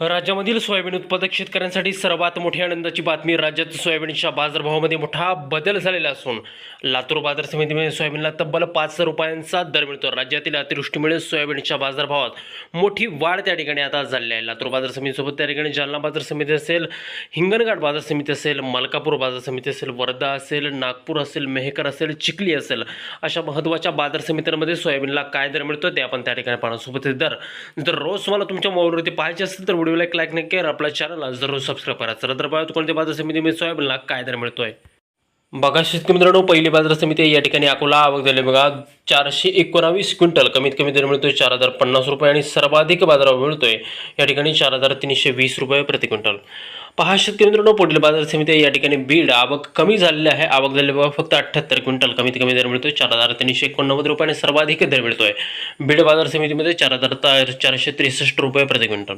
राज्यामधील सोयाबीन उत्पादक शेतकऱ्यांसाठी सर्वात मोठी आनंदाची बातमी राज्यात सोयाबीनच्या बाजारभावामध्ये मोठा बदल झालेला असून लातूर बाजार समितीमध्ये सोयाबीनला तब्बल पाच रुपयांचा दर मिळतो. राज्यातील अतिवृष्टीमुळे सोयाबीनच्या बाजारभावात मोठी वाढ त्या ठिकाणी आता झालेली आहे. लातूर बाजार समितीसोबत त्या ठिकाणी जालना बाजार समिती असेल हिंगणघाट बाजार समिती असेल मलकापूर बाजार समिती असेल वर्धा असेल नागपूर असेल मेहकर असेल चिखली असेल अशा महत्त्वाच्या बाजार समित्यांमध्ये सोयाबीनला काय दर मिळतो ते आपण त्या ठिकाणी पाहण्यासोबत दर जर रोज तुम्हाला तुमच्या मोबाईलवरती पाहायचे असेल तर व्हिडिओला एक लाईक नक्की करा. आपल्या चॅनलला जरूर सबस्क्राईब करा. चला तर पाहतो कोणत्या बाजार समितीमध्ये सोयाबीनला काय दर मिळतोय? बघा शेतकरी मित्रांनो पहिली बाजार समिती आहे या ठिकाणी अकोला आवक झाली. बघा चारशे एकोणावीस क्विंटल कमीत कमी दर मिळतोय चार हजार पन्नास रुपये आणि सर्वाधिक बाजारावर मिळतोय. या ठिकाणी चार हजार तीनशे वीस रुपये प्रति क्विंटल. पहा शेतकरी मित्रांनो पुढील बाजार समिती या ठिकाणी बीड आवक कमी झालेली आहे. आवक झालेली बाबा फक्त अठ्ठ्याहत्तर क्विंटल कमीत कमी दर मिळतोय. चार हजार तीनशे एकोणनव्वद रुपयाने सर्वाधिक दर मिळतोय. बीड बाजार समितीमध्ये चार हजार ता- चारशे त्रेसष्ट रुपये प्रति क्विंटल.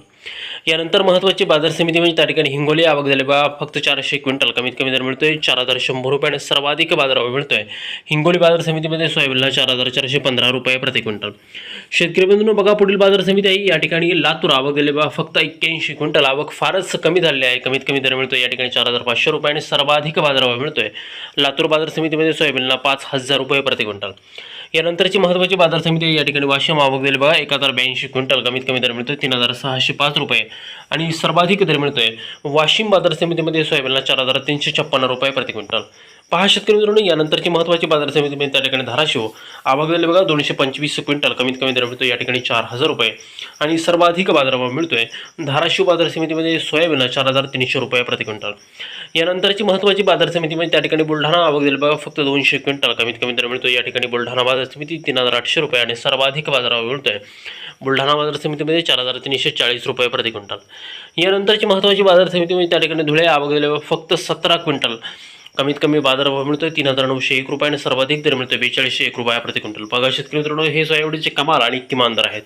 यानंतर महत्त्वाची बाजार समिती म्हणजे त्या ठिकाणी हिंगोली आवक झाली बाबा फक्त चारशे क्विंटल कमीत कमी दर मिळतोय. चार हजार शंभर रुपयाने सर्वाधिक बाजारावर मिळतोय. हिंगोली बाजार समितीमध्ये सोयाबीनला चार हजार चारशे पंधरा रुपये प्रति क्विंटल. शेतकरी बंधूंनो बघा पुढील बाजार समिती आहे या ठिकाणी लातूर आवक झाली बाबा फक्त एक्क्याऐंशी क्विंटल आवक फारच कमी झालेली आहे. कमीत कमी दर मिळतोय. या ठिकाणी चार हजार पाचशे रुपये आणि सर्वाधिक बाजारभाव मिळतोय. लातूर बाजार समितीमध्ये सोयाबीनला पाच हजार रुपये प्रति क्विंटल. यानंतरची महत्त्वाची बाजार समिती आहे या ठिकाणी वाशिम आवक दिली बघा एक हजार ब्याऐंशी क्विंटल. कमीत कमी दर मिळतोय तीन हजार सहाशे पाच रुपये. आणि सर्वाधिक दर मिळतोय वाशिम बाजार समितीमध्ये सोयाबीनला चार हजार तीनशे छप्पन्न रुपये प्रति क्विंटल. पहा शेतकरी मित्रांनो यानंतरची महत्त्वाची बाजार समिती म्हणजे त्या ठिकाणी धाराशिव. आवक बघा दोनशे पंचवीस क्विंटल कमीत कमी दर मिळतो या ठिकाणी चार हजार रुपये. आणि सर्वाधिक बाजारभाव मिळतोय धाराशिव बाजार समितीमध्ये म्हणजे सोयाबीनला चार हजार तीनशे रुपये प्रति क्विंटल. यानंतरची महत्त्वाची बाजार समिती म्हणजे त्या ठिकाणी बुलढाणा आवक दिली बघा फक्त दोनशे क्विंटल कमीत कमी दर मिळतो या ठिकाणी बुलढाणा बाजार समिती तीन हजार आठशे रुपये आणि सर्वाधिक बाजारभाव मिळतोय. बुलढाणा बाजार समितीमध्ये म्हणजे चार हजार तीनशे चाळीस रुपये प्रति क्विंटल. यानंतरची महत्त्वाची बाजार समिती म्हणजे त्या ठिकाणी धुळे आवक दिली फक्त सतरा क्विंटल. कमीत कमी बाजारभाव मिळतोय तीन हजार नऊशे एक रुपये आणि सर्वाधिक दर मिळतोय बेचाळीसशे एक रुपया प्रति क्विंटल. बघा शेतकरी मित्रांनो हे सोयाबीनचे कमाल आणि किमान दर आहेत.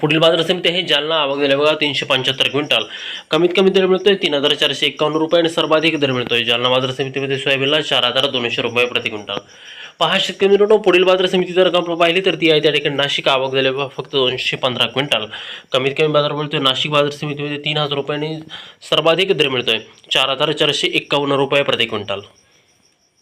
पुढील बाजार समिती आहे जालना आवक दिल्या बघा तीनशे पंच्याहत्तर क्विंटल. कमीत कमी दर मिळतोय तीन हजार चारशे एकावन्न रुपये आणि सर्वाधिक दर मिळतोय. जालना बाजार समितीमध्ये सोयाबीनला चार हजार दोनशे रुपये प्रति क्विंटल. पहा शेतकरी मित्रांनो पुढील बाजार समिती जर का आपण पाहिली तर ती आहे त्या ठिकाणी नाशिक आवक झाले फक्त दोनशे पंधरा क्विंटल. कमीत कमी बाजार मिळतोय नाशिक बाजार समितीमध्ये तीन हजार रुपयांनी सर्वाधिक दर मिळतोय. चार हजार चारशे एकावन्न रुपये प्रति क्विंटल.